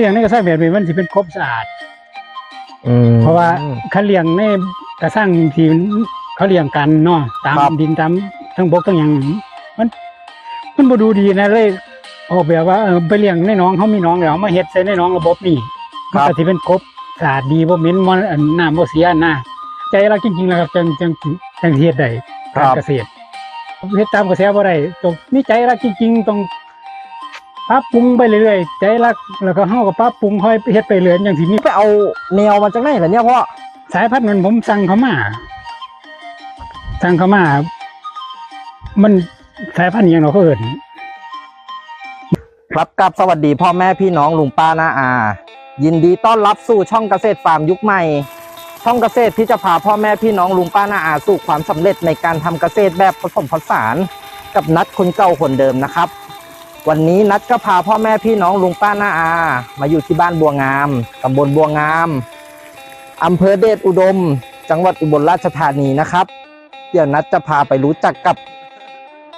เลี้ยงในกระสังแบบนี้มันสิเป็นครบสะอาด อืม เพราะว่าเขาเลี้ยงในกระสังที่เขาเลี้ยงกันเนาะตามครับ ดินตามทั้งบกทั้งหยังมัน มันบ่ดูดีนะเลยออกแบบว่าเออไปเลี้ยงในหน้องเขามีหน้องแล้วมาเฮ็ดใส่ในหน้องระบบนี่มันก็สิเป็นครบสะอาดดีบ่เหม็นมันอันน้ำบ่เสียนะใจเราจริงๆแล้วครับจังจังจังเฮ็ดได้การเกษตรเฮ็ดตามกระแสบ่ได้ต้องมีใจรักจริงๆต้อง ปรับปรุงไปเรื่อยๆใจรักแล้วก็เฮาก็ปรับปรุงค่อยเฮ็ดไปเรื่อยจังสิมีไปเอาแนวมาจากไหนล่ะเนี่ยพ่อสายพันธุ์มันผมสั่งเขามาสั่งเขามา มันสายพันธุ์อหย่างเราก็เอินครับกับสวัสดีพ่อแม่พี่น้องลุงป้าน้าอา ยินดีต้อนรับสู่ช่องเกษตรฟาร์มยุคใหม่ ช่องเกษตรที่จะพาพ่อแม่พี่น้องลุงป้าน้าอาสู่ความสำเร็จในการทำเกษตรแบบผสมผสาน กับนัดคนเก่าคนเดิมนะครับ วันนี้นัดก็พาพ่อแม่พี่น้องลุงป้าน้าอา มาอยู่ที่บ้านบัวงามตำบลบัวงามอำเภอเดชอุดม จังหวัดอุบลราชธานีนะครับ เดี๋ยวนัดจะพาไปรู้จักกับ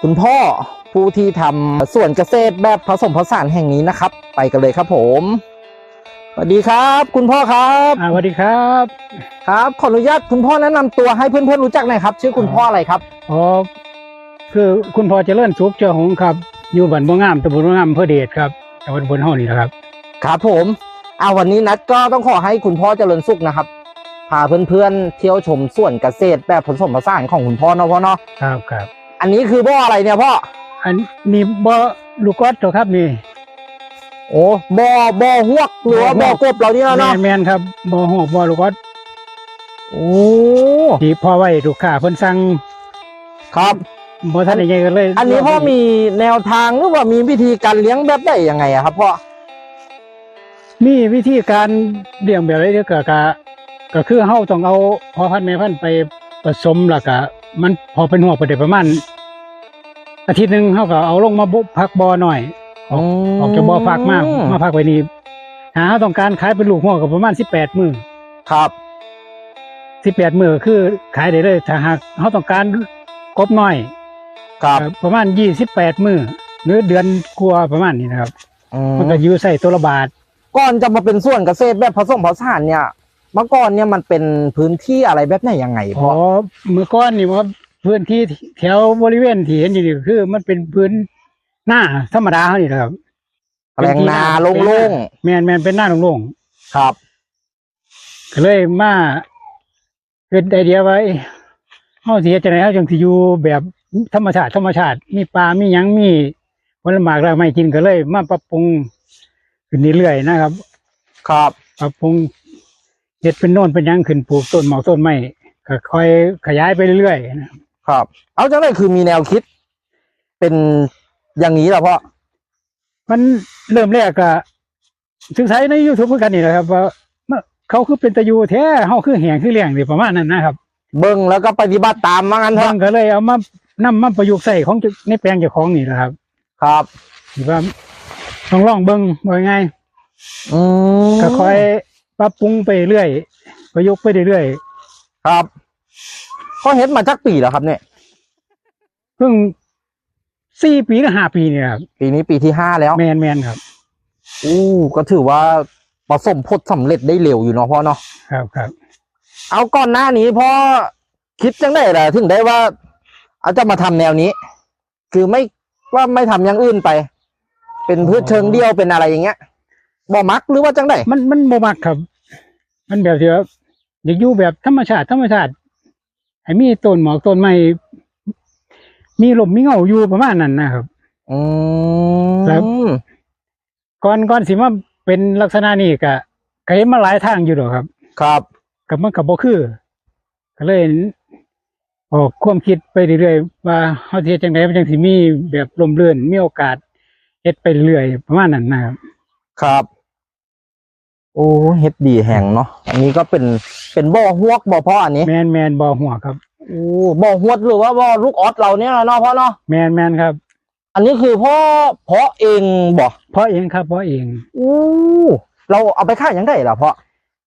คุณพ่อผู้ที่ทำสวนเกษตรแบบผสมผสานแห่งนี้นะครับ ไปกันเลยครับผมสวัสดีครับ คุณพ่อครับอ่าสวัสดีครับ ครับขออนุญาตคุณพ่อแนะนำตัวให้เพื่อนๆรู้จักหน่อยครับ ชื่อคุณพ่ออะไรครับอ๋อคือคุณพ่อเจริญสุขเจ้าหงส์ครับ อยู่บ้านบ่งามตำบลบ่งามอำเภอเดชครับจังหวัดอุบลเฮานี่แหละครับ ครับผมเอาวันนี้นัดก็ต้องขอให้คุณพ่อเจริญสุขนะครับ พาเพื่อนๆเที่ยวชมสวนเกษตรแบบผสมผสานของคุณพ่อเนาะพ่อเนาะ ครับครับ อันนี้คือบ่ออะไรเนี่ยพ่อ อันนี้บ่ลูกกอดตัวครับนี่โอ้บ่อบ่อหวกหรือว่าบ่อกบเรานี่แมเนาะนแมนครับบ่หอกบ่ลูกกอดโอ้ที่พ่อไว้ลูกค้าเพิ่นสั่งครับ บ่ทันได้ใหญ่กันเลยอันนี้พ่อมีแนวทางหรือว่ามีวิธีการเลี้ยงแบบไหนยังไงอะครับพ่อมีวิธีการเลี้ยงแบบไรเด้อก็ก็ก็คือเฮาต้องเอาพ่อพันธุ์แม่พันธุ์ไปผสมแล้วก็มันพอเป็นหัวไปได้ประมาณอาทิตย์หนึงเฮาก็เอาลงมาบุพักบ่อหน่อยออกออกจากบ่อฟักมากมาพักไว้นี่หาเฮาต้องการขายเป็นลูกหัวก็ประมาณ18มื้อครับ18มื้อคือขายได้เลยถ้าหากเฮาต้องการกบน้อย ครับก็ประมาณ28มื้อหรือเดือนกว่าประมาณนี้นะครับอืมมันก็อยู่ใส่ตัวละบาทก่อนจะมาเป็นส่วนเกษตรแบบผสมผสานเนี่ย เมื่อก่อนเนี่ยมันเป็นพื้นที่อะไรแบบไหนยังไงอ๋พ่ออเมื่อก่อนนี่ว่าพื้นที่แถวบริเวณที่เห็นอยู่นี่ก็คือ มันเป็นพื้นหน้าธรรมดาเขานี่แหละครับ แปลงนาโล่งแมนแมนเป็นหน้าโล่งๆครับ ๆก็เลยมาเกิดไอเดียไว้เฮาสิเฮ็ดจังได๋เฮาจังสิอยู่แบบ ธรรมชาติธรรมชาติ มีปลา มีหยัง มีผลไม้รากไม้กินก็เลย มาปรับปรุงขึ้นเรื่อยๆนะครับ ครับ ปรับปรุงเฮ็ดเป็นโน่นเป็นหยังขึ้นปลูกต้นหมอกต้นไม้ก็ค่อยขยายไปเรื่อยๆนะครับครับ เอาจังไรคือมีแนวคิด เป็นอย่างนี้แหละพ่อมันเริ่มแรกก็ศึกษาใน YouTube เหมือนกันนี่แหละครับว่ามันเขาคือเป็นตะยูแท้เฮาคือแหงคือเลี้ยงนี่ประมาณนั้นนะครับ เบิ่งแล้วก็ปฏิบัติตามมางั้นเถบาอะงก็เลยเอามา นำมาประยุกต์ใส่ของเจ้าในแปลงเจ้าของนี่แหละครับ ครับที่ว่าต้องลองเบิ่งว่าไงอืมก็ค่อยปรับปรุงไปเรื่อยประยุกต์ไปเรื่อยครับพ่อเฮ็ดมาจักปีแล้วครับ เนี่ยเพิ่งสี่ปีหรือห้าปีเนี่ยครับปีนี้ปีที่ห้าแล้วแมนแมนครับอู้ก็ถือว่าประสมผลสำเร็จได้เร็วอยู่เนาะพ่อเนาะครับครับเอาก่อนหน้านี้พ่อคิดจังได้แหละถึงได้ว่าเอาจะมาทำแนวนี้ คือไม่ว่าไม่ทำอย่างอื่นไป เป็นพืชเชิงเดียวเป็นอะไรอย่างเงี้ยบ่มักหรือว่าจังได้มันมันโมมักครับ มันแบบที่ว่าอยากอยู่แบบธรรมชาติธรรมชาติให้มีต้นหมอกต้นไม้มีลมมีเงาอยู่ประมาณนั้นนะครับอืครับมก่อนก่อนสิมาเป็นลักษณะนี้ก็ก็เห็นมาหลายทางอยู่หรอกครับ ครับกับมันกับบ่คือ ก็เลย ออกความคิดไปเรื่อยๆว่าเฮาสิเฮ็ดจังไดมันจังสิมีแบบลมเรื่อนมีโอกาสเฮ็ดไปเรื่อยๆประมาณนั้นนะครับ ครับ โอ้เฮ็ดดีแห่งเนาะอันนี้ก็เป็นเป็นบ่อหวกบ่อพ่ออันนี้แมนแมนบ่หัวครับ โอ้บ่อหวดหรือว่าบ่อลูกออสเราเนี่ยเนาะพ่อเนาะแมนแมนครับอันนี้คือพ่อเพาะเองบ่เพราะเองครับเพราะเองอู้เราเอาไปขายยังไงล่ะพ่อ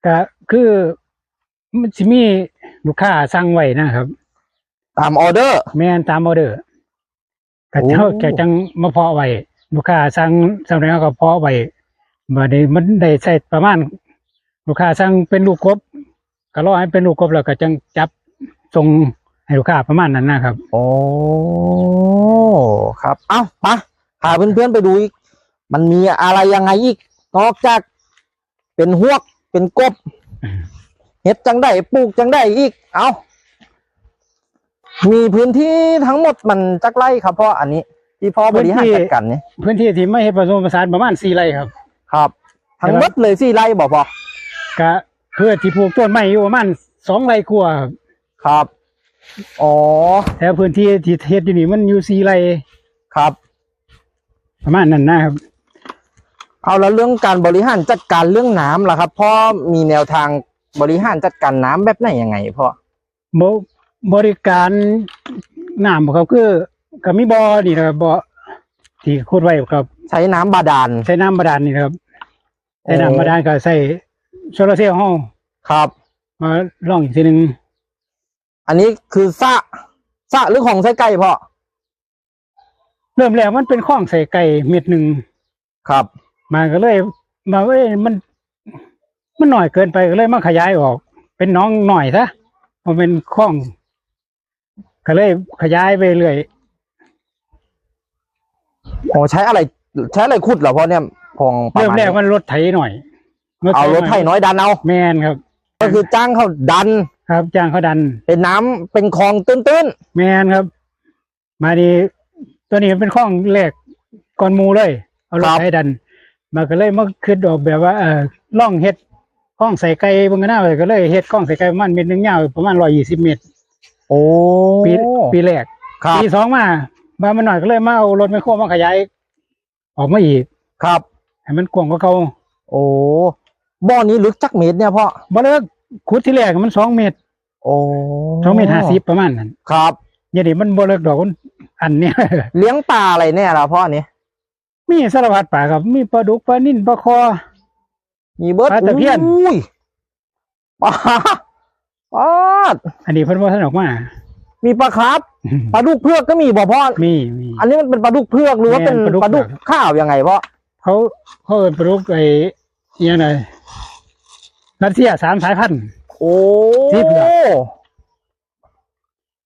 ก็คือมันสิมีลูกค้าสั่งไว้นะครับ ตามออเดอร์ แม่นตามออเดอร์ก็โอ้เท่าจะจังมาเพาะไว้ลูกค้าสั่งสั่งแล้วก็เพาะไว้บัดนี้มันได้ใส่ประมาณ ลูกค้าสั่งเป็นลูกกบก็รอให้เป็นลูกกบแล้วก็จังจับส่งให้ลูกค้าประมาณนั้นนะครับ โอ้ครับ เอ้ามาพาเพื่อนๆไปดูอีก มันมีอะไรยังไงอีก นอกจาก เป็นหวก เป็นกบเฮ็ดจังได้ปลูกจังได้อีก เอา มีพื้นที่ทั้งหมดมันจักไร่ครับพ่ออันนี้ ที่พ่อบริหารจัดการนี่พื้นที่ที่ไม่ให้ผสมผสานประมาณสี่ไร่ครับ ครับ ทั้งหมดเลยสี่ไร่บอกพ่อก็เพื่อที่ปลูกต้นไม้อยู่ประมาณสองไร่กว่าครับครับอ๋อแต่พื้นที่ที่เฮ็ดอยู่นี่มันอยู่สี่ไร่ครับ ประมาณนั้นนะครับ เอาแล้วเรื่องการบริหารจัดการเรื่องน้ำล่ะครับพ่อมีแนวทางบริหารจัดการน้ำแบบไหนยังไงพ่อ บบริการน้ำครับคือก็มีบ่อนี่นะครับบ่อที่ขุดไว้ครับใช้น้ำบาดาล ใช้น้ำบาดาลนี่นะครับโอ้ใช้น้ำบาดาลก็ใส่โซลาร์เซลล์ห้องครับ มาลองอีกทีหนึ่งอันนี้คือสระสระหรือของใช้ไก่พ่อเริ่มแรกมันเป็นข้องใส่ไก่เม็ดหนึ่งครับ มาก็เลย มาเอ้ยมัน มันหน่อยเกินไปก็เลยมาขยายออก เป็นน้องหน่อยซะมันเป็นข้อง ก็เลยขยายไปเรื่อยโอ้ใช้อะไร ใช้อะไรขุดเหรอพ่อเนี่ยของประเริ่มมาณแรกนี้มันรถไถหน่อยเอารถไถน้อยดันเอา แมนครับ ก็คือจ้างเขาดัน ครับจ้างเขาดัน เป็นน้ำเป็นคลองตื้นแมนครับ มาดีตัวนี้เป็นข้องแรกก่อนหมูเลย เอารถไถดัน มาก็เลยมาคิดออกแบบว่าเออล่องเฮ็ดข้องใส่ไก่บนกระนาเลยก็เลยเฮ็ดข้องใส่ไก่ประมาณเม็ดหนึงยาวประมาณร้อยยี่สิบเมตรๆ โอ้ปีปีแรกครับปีสองมามามันหน่อยก็เลยมาเอารถไมคโครมาขยาย ออกมาอีกครับให้มันกว้างกว่าเขาโอ้บ่อนี้ลึกจักเมตรเนี่ยพ่อบ่เลิกขุดที่แรกมันสองเมตร โอ้สองเมตรห้าสิบประมาณนั้นครับอย่าดิมันบ่เลิกดอกมันอันเนี้ยเลี้ยงปลาอะไรเนี่ยล่ะพ่อนี่มีสารพัดปลาครับ มีปลาดุกปลานิ่นปลาคอ มีเบิร์ดปลาตะเพียนอุ้ยปลา ปลาดอันนี้เพิ่นบ่ทันออกมา มีปลาครับปลาดุกเพือกก็มีบ่พ่อมีมีอันนี้มันเป็นปลาดุกเพือกหรือว่าเป็นแม่นปปลาลาดุดุกกข้าวยังไงพ่อเขาเขาเอิ้นปลาดุกไอ้อิหยังไงรัสเซียสามสายพันธุ์โอ้สีเผือก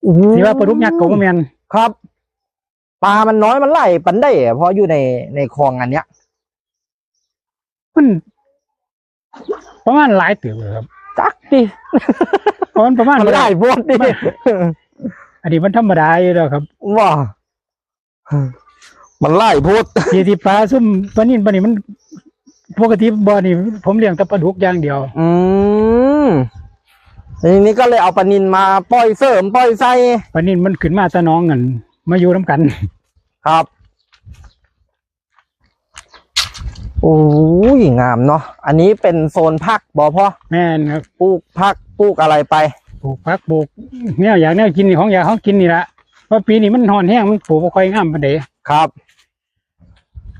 โอ้โหที่ว่าปลาดุกยักษ์ก็บ่แม่นครับปลามันน้อยมันไหลปันได้อะเพราะอยู่ในในคลองอันเนี้ยมันประมาณหลายเติบเลยครับ จักดิเพราะมันประมาณมันไหลโพดดิไม่อันนี้มันธรรมดาอยู่แล้วครับว่ามันไหลโพดที่ที่ปลาซุ่มปลานิ่นปลานี่มันปกติบ่อนี่ผมเลี้ยงแต่ปลาดุกอย่างเดียว อืมทีนี้ก็เลยเอาปลานินมาปล่อยเสริมปล่อยใส่ปลานิ่นมันขึ้นมาแตะน้องกันมาอยู่น้ำกัน ครับ โอ้ยงามเนาะอันนี้เป็นโซนพักบอพ่อแม่นครับปลูกพักปลูกอะไรไปปลูกผักปลูกแนวอยากแนวกินนี่ของอยากของกินนี่ละเพราะปีนี้มันหอนแห้งมันปลูกบ่ค่อยงามปานใดครับ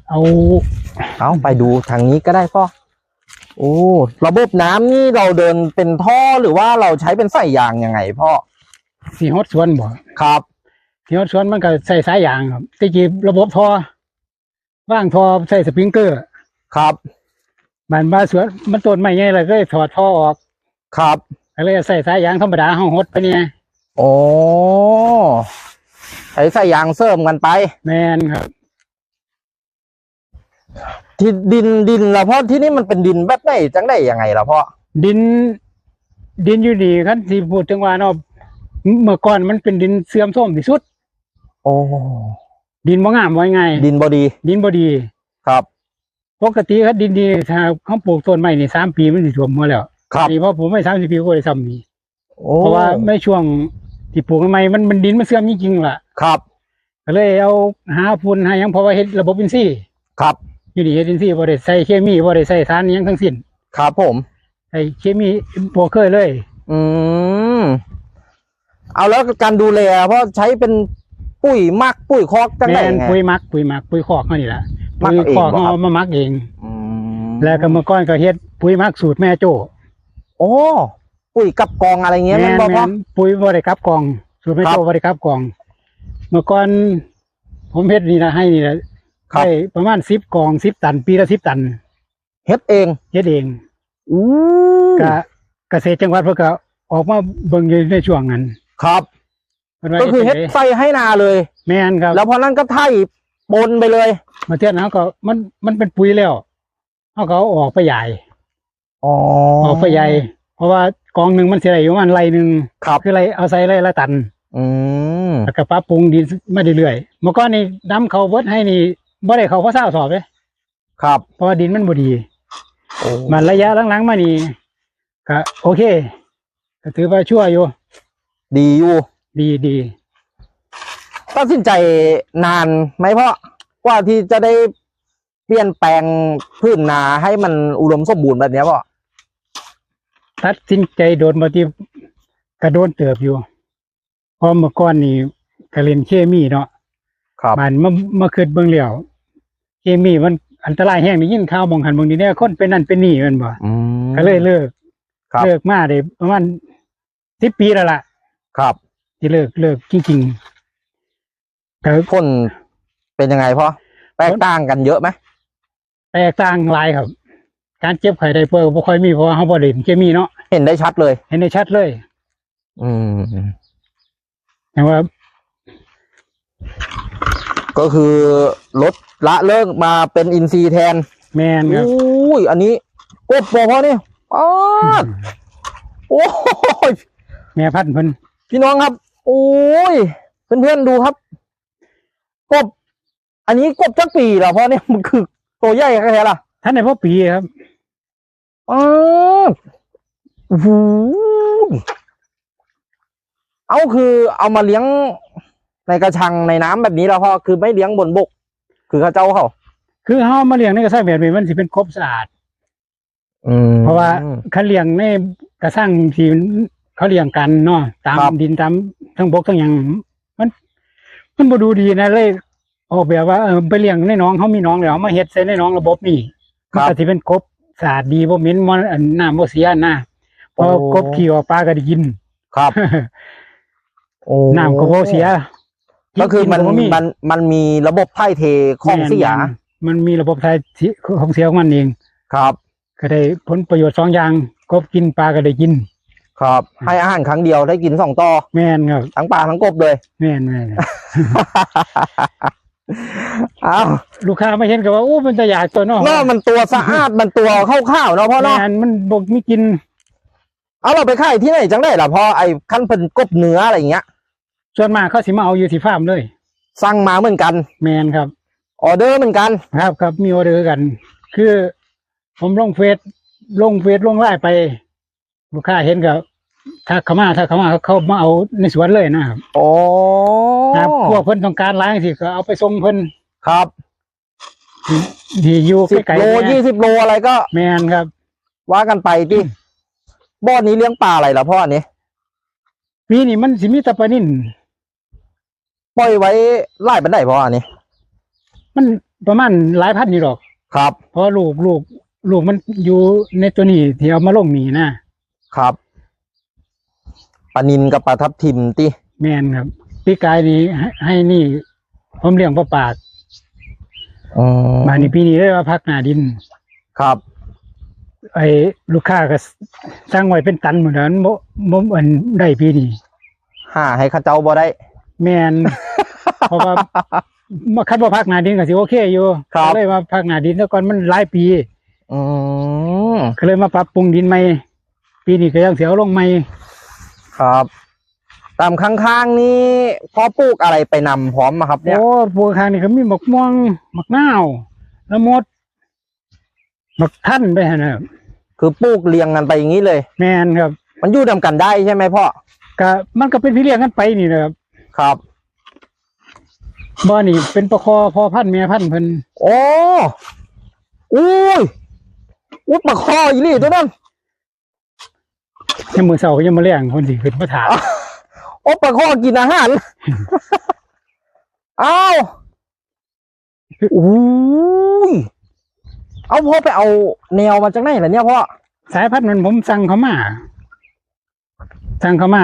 เอาเอาไปดูทางนี้ก็ได้พ่อโอ้ระบบน้ำนี่เราเดินเป็นท่อหรือว่าเราใช้เป็นสายยางยังไงพ่อสีฮดสวนบ่ครับสีฮดสวนมันก็ใส่สายยางครับแตะกี้ระบบท่อว่างท่อใส่สปริงเกอร์ ครับบ้านบ้านสวนมันต้นไม้ใหญ่เลยก็เลยถอดท่อออกครับก็เลยใส่สายยางธรรมดาเฮาฮดไปเนี่ยโอ้ใช้สายยางเสริมกันไป แม่นครับ ที่ดินดินละพ่อที่นี่มันเป็นดินแบบไหนจังได้ยังไงละพ่อดิน ดินอยู่ดีครับที่พูดถึงว่าเนาะเมื่อก่อนมันเป็นดินเสื่อมโทรมที่สุด โอ้ดินบ่งามไว้ไง ดินบดี ดินบ่ดี ครับ ปกติครับดินดีถ้าเขาปลูกต้นไม้นี่สามปีมันสิท่วมหัวแล้วครับนี่เพราะผมไม่สามสิบปีก็เลยซ้ำนี่โอ้เพราะว่าในช่วงที่ปลูกใหม่ๆมันมันดินมันเสื่อมจริงๆล่ะครับก็เลยเอาหาฝุ่นหาหยังเพราะว่าเฮ็ดระบบอินทรีย์ครับอยู่ดีเฮ็ดอินทรีย์บ่ได้ใส่เคมีบ่ได้ใส่สารอิหยังทั้งสิ้นครับผมใส่เคมีบ่เคยเลย อืมเอาแล้วการดูแลเพราะใช้เป็นปุ๋ยหมักปุ๋ยคอกจังแม่ได้นไงปุ๋ยหมักปุ๋ยหมักปุ๋ยคอกเฮานี่ล่ะห มักปุ๋ยเองคอกบ่ครับเฮามาหมักเอง อืมแล้วก็เมื่อก่อนก็เฮ็ดปุ๋ยหมักสูตรแม่โจ้โอ้ปุ๋ยกับกองอะไรเงี้ยมันบอกว่านปุ๋ยบ่ได้กลับกล่อง สูตรแม่ครับโจ้บ่ได้กลับกล่อง เมื่อก่อน ผมเฮ็ดนี่นะให้นี่นะครับ ได้ประมาณ10กล่อง10ตัน ปีละ10ตันเฮ็ดเองเฮ็ดเองอู้ก็เกษตรจังหวัดเพิ่นก็ออกมาเบิ่งอยู่ในช่วงนั้นครับ เพิ่นว่าก็คือเฮ็ดจังไดใส่ให้นาเลย แม่นครับแล้วพอนั้นก็ไถ ปนไปเลยมาเทื่อนั้นก็มันมันเป็นปุ๋ยแล้วเฮาก็เอาออกไปใหญ่อ๋อออกไปใหญ่ เพราะว่ากองหนึงมันสิได้อยู่ประมาณไรหนึงครับคือไรเอาใส่ไรละตัน อืมแล้วก็ปรับปรุงดินมาเรื่อยๆเมื่อก่อนนี่น้ำเขาเบิดให้นี่บ่ได้เขาเพราะเศร้าสอบเลยครับ เพราะว่าดินมันบ่ดีโอ้มันระยะหลังๆมานี่ก็โอเคก็ถือว่าชั่วอยู่ ดีอยู่ ดีดี ตัดสินใจนานไหมพ่อกว่าที่จะได้เปลี่ยนแปลงพื้นนาให้มันอุดมสมบูรณ์แบบเนี้ยพ่อตัดสินใจโดนบ่ที่กระโดนเติบอยู่เพราะเมื่อก่อนนี่ก็เล่นเคมีเนาะครับมันมามาคิดเบิ่งแล้วเคมีมันอันตรายแฮงได้ยินข่าวบางหันบางทีเนี่ยคนเป็นนั่นเป็นนี่แมันบ่อืมก็เลยเลิกครับเลิกมาได้ประมาณ10ปีแล้วล่ะ ครับ ที่เลิกเลิกจริงๆ ก็พ่นเป็นยังไงพ่อแตกต่างกันเยอะไหมแตกต่างหลายครับ การเจ็บไข้ได้ป่วยก็บ่ค่อยมีเพราะว่าเฮาบ่ได้เล่นเคมีเนาะเห็นได้ชัดเลย เห็นได้ชัดเลย อืมแต่ว่า ก็คือลดละเลิกมาเป็นอินทรีย์แทนแม่นครับอุ้ยอันนี้กบบ่พ่อนี่ป๊าดโอ้ยแม่พันธุ์เพิ่นพี่น้องครับ โอ้ยเพื่อนๆดูครับ กบ อันนี้กบจักปีเหรอพ่อเนี่ยมันคือตัวใหญ่แค่ไหนล่ะท่านได้พอปีครับอ้าวโอ้โหเอาคือเอามาเลี้ยงในกระชังในน้ำแบบนี้แล้วพ่อคือไม่เลี้ยงบนบก คือเขาเจ้าเขาคือเฮามาเลี้ยงในกระชังแบบนี้มันสิเป็นกบสะอาดอืมเพราะว่าคันเลี้ยงในกระชังที่เขาเลี้ยงกันเนาะตามครับดินตามทั้งบกทั้งหยัง มันมันบ่ดูดีนะเลยออกแบบว่าเออไปเลี้ยงในหน้องเขามีหน้องแล้วเอามาเฮ็ดใส่ในหน้องระบบนี่มันก็สิเป็นกบสะอาดดีบ่เหม็นมันอันน้ำบ่เสียนะเพราะกบขี่ออกปลาก็ได้กิน ครับโอ้น้ำก็บ่เสียก็คือมันบ่มันมันมีระบบถ่ายเทของเสียแม่นๆมันมีระบบถ่ายของเสียของมันเอง ครับ ก็ได้ผลประโยชน์สองอย่างกบกินปลาก็ได้กิน ครับ ให้อาหารครั้งเดียวได้กินสองต่อแม่นครับทั้งปลาทั้งกบเลย แม่นแม่นอ้าวลูกค้าไม่เห็นก็ว่าโอ้มันจะอยากตัวเนาะเนาะมันตัวสะอาดมันตัวข้าวๆเนาะพ่อแม่เนาะนมันบกมีกิน เอาเราไปขายที่ไหนจังได้ล่ะพ่อไอ้ขั้นเป็นกบเนื้ออะไรอย่างเงี้ยส่วนมากเขาสิมาเอาอยู่ที่ฟาร์มเลยสั่งมาเหมือนกัน แม่นครับออเดอร์เหมือนกันครับครับมีออเดอร์กัน คือ ผมลงเฟซลงเฟซลงไลน์ไป ลูกค้าเห็นก็ ถ้าเขามาถ้าเขามาเขามาเอาในสวนเลยนะครับโอ้ครับพวกเพิ่นต้องการล้างสิก็เอาไปส่งเพิ่นครับที่ที่อยู่สิบไกลโลๆยี่เนี่ยสิบโลอะไรก็ แม่นครับ ว่ากันไปที่บ่อนี้เลี้ยงปลาอะไรล่ะพ่ออันนี้ปีนี้มันสิมีแตะปลานิ่นปล่อยไว้ไล่เป็นได้พ่ออันนี้ มันประมาณหลายพันอยู่หรอก ครับ เพราะลูกลูก ลูกมันอยู่ในตัวนี้ที่เอามาลงนี่นะครับ ปลานินกับปลาทับทิมติแม่นครับพี่กายนี่ให้ให้นี่ ผมเลี้ยงปลาปากอืมมานี่ปีนี้ได้ว่าพักหน้าดิน ครับ ไอ้ลูกค้าก็สร้างไว้เป็นตันเหมือนกันบ่บ่อันได้ปีนี้หาให้เข้าเจ้าบ่ได้ แม่น เพราะว่ามาคัดว่าพักหน้าดินก็สิโอเคอยู่ครับ ก็เลยมาพักหน้าดินแล้วก่อนมันหลายปี อืมก็เลยมาปรับปรุงดินใหม่ปีนี้ก็ยังเสียวลงใหม่ ครับ ตามข้างๆนี้พ่อปลูกอะไรไปนำพร้อมมาครับเนี่ยโอ้ปลูกข้างนี่ก็มีหมกม่วงหมกนาวละมดหมกท่านไปหั่นนะครับคือปลูกเรียงกันไปอย่างนี้เลย แม่นครับ มันอยู่นำกันได้ใช่ไหมพ่อก็มันก็เป็นพี่เลี้ยงกันไปนี่นะครับ ครับบ่นี่เป็นประคอพอพันธุ์แม่พันธุ์เพิ่นโอ้อุ้ยอุ้ยปลาคออีนี่ตัวนั้น ยามมื้อเช้าก็ยังมาเลี้ยงเพิ่นสิขึ้นมาถามโอ้ปลาคอกินอาหารอ้าวอุ้ยเอาพ่อไปเอาแนวมาจากไหนล่ะเนี่ยพ่อสายพันธุ์มันผมสั่งเขามาสั่งเขามา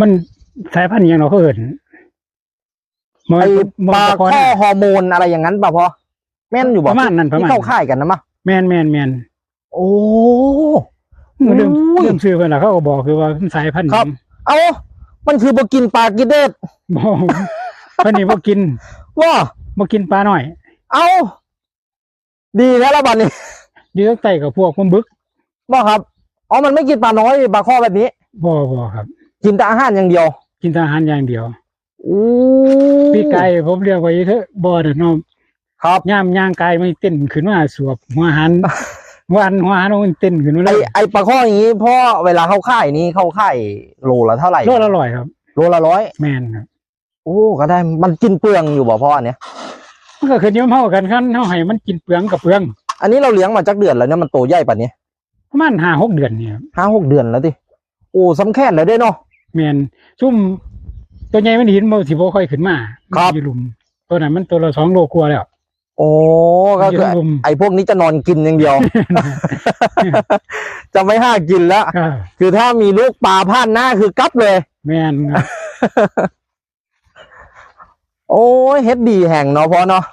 มันสายพันธุ์อิหยังเราเขาเอิ้นมันไอ้มันปลาประคอข้อนะฮอร์โมนอะไรอย่างนั้นป่ะพ่อแม่นอยู่ปบ่ระมาณนั้นประที่มาณเข้าค่ายกันนะมะแม่นแม่นแม่นโอ้ เรื่องอุ้ยเรื่องชื่อเพิ่นล่ะเขาก็บอกคือว่ามันสายพันธุ์หครัยับ งเอา มันคือบ่กินปลากินเด็ดบ่เพิ่นนี่บ่กินว่าบ่กินปลาน้อยเอา ดีแล้วละบัดนี้อยู่ตั้งแต่กับพวกมันบึกบ่ครับอ๋อมันไม่กินปลาน้อยปลาข้อแบบนี้ บ่บ่ครับ กินแต่อาหารอย่างเดียวกินแต่อาหารอย่างเดียว อู้พี่ไก่ผมเรียกไว้เถอะบ่เด้อเนาะครับ ย่ามย่างกายมันเต้นขึ้นมาสวบหัวหัน วันหัวหันมันเต้นขึ้นมาไอเลยไอปลาข้ออย่างนี้พ่อเวลาเขาค่ายนี้เขาค่ายโลละเท่าไหร่โลละร้อยครับ โลละร้อยแม่นครับโอ้ก็ได้มันกินเปลืองอยู่บ่พ่ออันเนี้ยมันก็ขึ้นอยิ้มเฮากันคันเฮาให้มันกินเปลืองกับเปลืองอันนี้เราเลี้ยงมาจักเดือนแล้วเนี่ยมันโตใหญ่ป่านนี้ประมาณ5 6เดือนนี่ครับห้าหกเดือนแล้วดิโอ้สำแค่นเลยเด้เนาะ แม่นซุ่มตัวใหญ่มันหินบ่สิบ่ค่อยขึ้นมาครับ อยู่หลุม ตัวนั้นมันตัวละ2โลกว่าแล้ว โอ้ก็คืออยู่ในหลุม ไอพวกนี้จะนอนกินอย่างเดียว จะไม่ห้ากินแล้ว ครับคือถ้ามีลูกปลาพลาดหน้าคือกลับเลย แม่นครับโอ้ยเฮ็ดดีแห่งเนาะพ่อเนาะ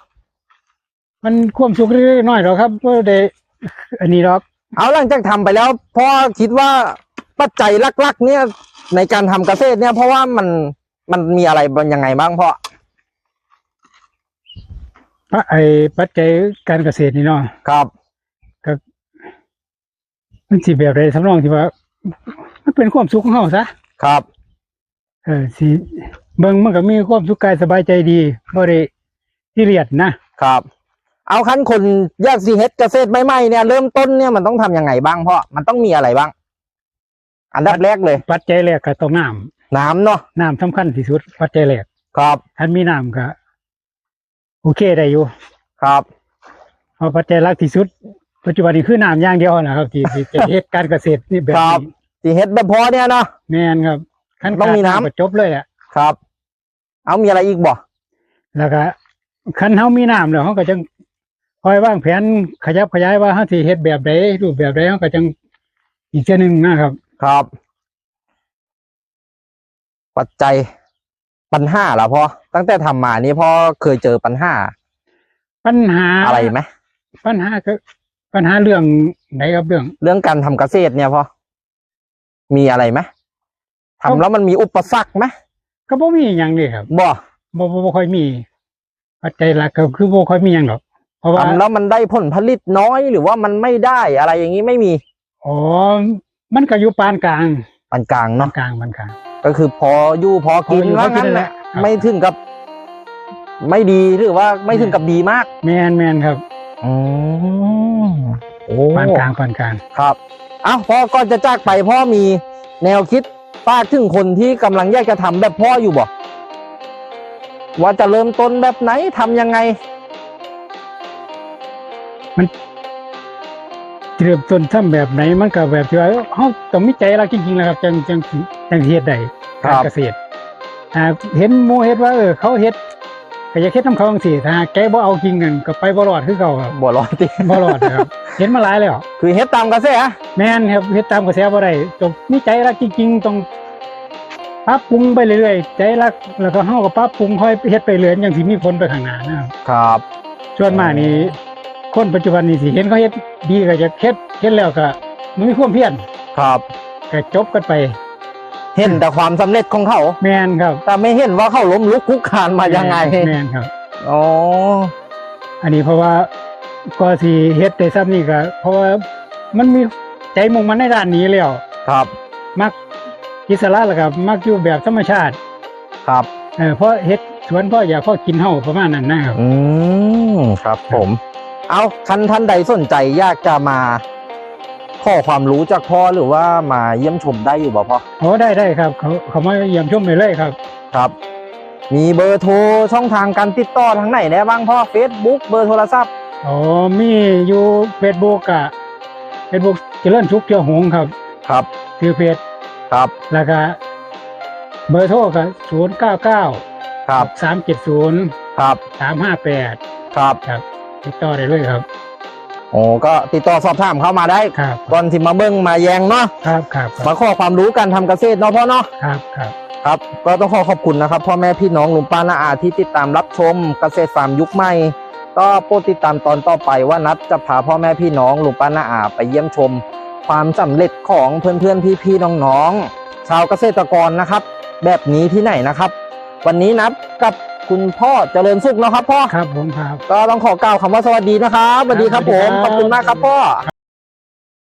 มันความสุขเล็กๆน้อยๆหรอกครับบ่ได้อันนี้หรอกเอาหลังจากทำไปแล้วพ่อคิดว่าปัจจัยหลักๆ เนี่ยในการทำเกษตรเนี่ยเพราะว่ามันมันมีอะไรยังไงบ้างพ่อ พระไอ้ปัจจัยการเกษตรนี่เนาะครับมันสิแบบใดทำนองที่ว่า มันเป็นความสุขของเฮาซะครับ เออสิเบิ่งมันก็มีความสุขกายสบายใจดีบ่ได้ที่เรียดนะครับ เอาคันคนอยากสิเฮ็ดเกษตรใหม่ๆเนี่ยเริ่มต้นเนี่ยมันต้องทำยังไงบ้างพ่อมันต้องมีอะไรบ้าง อันดับแรกเลย ปัจจัยแรกก็ต้องน้ำน้ำเนาะน้ำสำคัญที่สุดปัจจัยแรกครับ ถ้ามีน้ำก็ โอเคได้อยู่ครับเพราะปัจจัยหลักที่สุด ปัจจุบันนี้คือน้ำอย่างเดียวนะครับ ที่ที่จะเฮ็ดการเกษตรนี่แบบครับนี้สิเฮ็ดแบบพ่อเนี่ยเนาะ แม่นครับขั้นต้องมีน้ำ ก็จบเลยอะครับ เอามีอะไรอีกบ่แล้วก็คันเฮามีน้ำแล้วเฮาก็จังคอยวางแผนขยับขยายว่าเฮาสิเฮ็ดแบบใดรูปแบบใดเฮาก็จังอีกเทื่อหนึงนะครับ ครับ ปัจจัย ปัญหาล่ะพ่อตั้งแต่ทำมานี่พ่อเคยเจอปัญหา ปัญหาอะไรไหมปัญหาก็ปัญหาเรื่องไหนครับเรื่อง เรื่องการทำเกษตรเนี่ยพ่อมีอะไรไหมทำแล้วมันมีอุปสรรคไหมก็บ่มีหยังเลยครับบ่บ่บ่บ่ค่อยมีปัจจัยหลักก็คือบ่ค่อยมีหยังหรอกเพราะว่าทำแล้วมันได้ผลผลิตน้อยหรือว่ามันไม่ได้อะไรอย่างนี้ไม่มีอ๋อมันก็อยู่ปานกลางปานกลางปาเนาะนกลางปานกลาง ก็คือพออยู่พอกินพออยู่ว่าพอกินงั้นนั่นแหแหละละครับ ไม่ถึงกับ ไม่ดีหรือว่าไม่ถึงกับดีมากแม่นแม่นครับอืมโอ้ปานกลางปานกลางครับอ้าวพ่อก่อนจะจากไปพ่อมีแนวคิดฝากถึงคนที่กำลังอยากจะทำแบบพ่ออยู่บ่ว่าจะเริ่มต้นแบบไหนทำยังไง เริ่มต้นทำแบบไหนมันก็แบบที่ว่าเฮาต้องมีใจรักจริงๆแล้วครับจังจังสิจังสิเฮ็ดได้ครัการบเกษตรอ่าเห็นหมู่เฮ็ดว่าเออเขาเฮ็ดก็อยากเฮ็ดนํเขาจังซี่ถ้าแกบ่เอาจริงกันก็ไปบ่รอดคือเก่าครับบ่รอดติบ่รอดนะครับเห็นมาหลายแล้วคือเฮ็ดตามกระแสแม่นครับเฮ็ดตามกระแสบ่ได้ต้องมีใจรักจริงๆต้องปรับปรุงไปเรื่อยๆใจรักแล้วก็เฮาก็ปรับปรุงค่อยเฮ็ดไปเรื่อยอย่างสิมีผลไปข้างหน้านะครับครับส่วนมากนี่ คนปัจจุบันนี่สิเห็นเขาเฮ็ดดีก็จะเฮ็ดเฮ็ดแล้วก็มันมีความเพียรครับก็จบกันไป เห็นแต่ความสำเร็จของเขา แม่นครับแต่ไม่เห็นว่าเขาล้มลุกคลุกคลานมายังไงแม่นครับอ๋ออันนี้เพราะว่าก็สิเฮ็ดได้ซ้ำนี่ก็เพราะว่ามันมีใจมุ่งมันในด้านนี้แล้วครับ มักอิสระแล้วก็มักอยู่แบบธรรมชาติ ครับเออเพราะเฮ็ดสวนเพราะอยากเพราะกินเฮาประมาณนั้นนะครับอืมครับผม เอาท่านท่านใดสนใจอยากจะมาขอความรู้จากพ่อหรือว่ามาเยี่ยมชมได้อยู่บ่พ่ออ๋อได้ได้ครับ เขาเขามาเยี่ยมชมได้เลยครับ ครับ มีเบอร์โทรช่องทางการติดต่อทางไหนได้บ้างพ่อ Facebook เบอร์โทรศัพท์อ๋อมีอยู่ Facebook อะ Facebook เจริญสุขเกี่ยวหงส์ครับ ครับคือเพจครับแล้วก็เบอร์โทรก็ศูนย์เก้าเก้าครับสามเจ็ดศูนย์ครับสามห้าแปดครับครับ ติดต่อได้เลยครับ โอ้ก็ติดต่อสอบถามเข้ามาได้ครับก่อนที่มาเบิ้งมาแยงเนาะครับครับคมารับขอความรู้การทำเกษตรเนาะพ่อเนาะ ครับครับ ครับก็ต้องขอขอบคุณนะครับพ่อแม่พี่น้องลุงป้าน้าอาที่ติดตามรับชมเกษตรฟาร์มยุคใหม่ก็โปรดติดตามตอนต่อไปว่านัดจะพาพ่อแม่พี่น้องลุงป้าน้าอาไปเยี่ยมชม ความสำเร็จของเพื่อนๆพี่ๆน้องๆชาวเกษตรกรนะครับ แบบนี้ที่ไหนนะครับ วันนี้นัดกับ คุณพ่อเจริญสุขนะครับพ่อ ครับผมครับ ก็ต้องขอกล่าวคำว่าสวัสดีนะครับสวัสดีครับผมครับขอบคุณมากครับพ่อ